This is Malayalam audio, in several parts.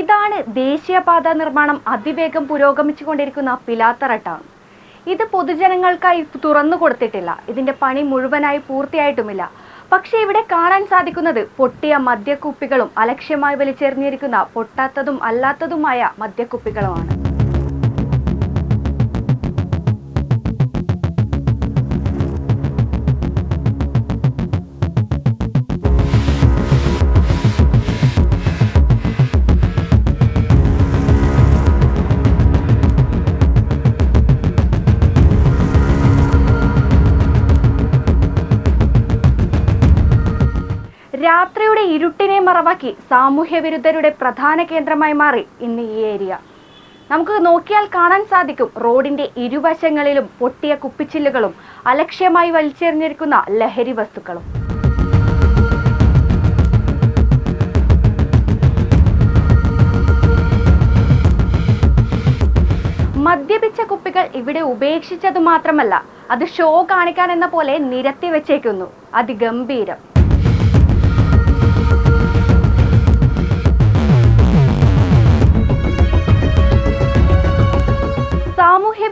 ഇതാണ് ദേശീയപാത നിർമ്മാണം അതിവേഗം പുരോഗമിച്ചുകൊണ്ടിരിക്കുന്ന പിലാത്തറ ടൗൺ ഇത് പൊതുജനങ്ങൾക്കായി തുറന്നു കൊടുത്തിട്ടില്ല. ഇതിന്റെ പണി മുഴുവനായി പൂർത്തിയായിട്ടുമില്ല. പക്ഷേ ഇവിടെ കാണാൻ സാധിക്കുന്നത് പൊട്ടിയ മദ്യക്കുപ്പികളും അലക്ഷ്യമായി വലിച്ചെറിഞ്ഞിരിക്കുന്ന പൊട്ടാത്തതും അല്ലാത്തതുമായ മദ്യക്കുപ്പികളുമാണ്. രാത്രിയുടെ ഇരുട്ടിനെ മറവാക്കി സാമൂഹ്യ വിരുദ്ധരുടെ പ്രധാന കേന്ദ്രമായി മാറി ഇന്ന് ഈ ഏരിയ. നമുക്ക് നോക്കിയാൽ കാണാൻ സാധിക്കും റോഡിന്റെ ഇരുവശങ്ങളിലും പൊട്ടിയ കുപ്പിച്ചില്ലുകളും അലക്ഷ്യമായി വലിച്ചെറിഞ്ഞിരിക്കുന്ന ലഹരി വസ്തുക്കളും. മദ്യപിച്ച കുപ്പികൾ ഇവിടെ ഉപേക്ഷിച്ചത് മാത്രമല്ല അത് ഷോ കാണിക്കാൻ എന്ന പോലെ നിരത്തി വെച്ചേക്കുന്നു. അതിഗംഭീരം.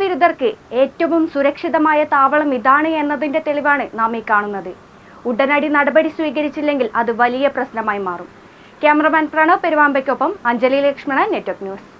വിരുദ്ധർക്ക് ഏറ്റവും സുരക്ഷിതമായ താവളം ഇതാണ് എന്നതിന്റെ തെളിവാണ് നാം ഈ കാണുന്നത്. ഉടനടി നടപടി സ്വീകരിച്ചില്ലെങ്കിൽ അത് വലിയ പ്രശ്നമായി മാറും. ക്യാമറമാൻ പ്രണവ് പെരുവാമ്പയ്ക്കൊപ്പം അഞ്ജലി ലക്ഷ്മണൻ നെറ്റ്വർക്ക് ന്യൂസ്.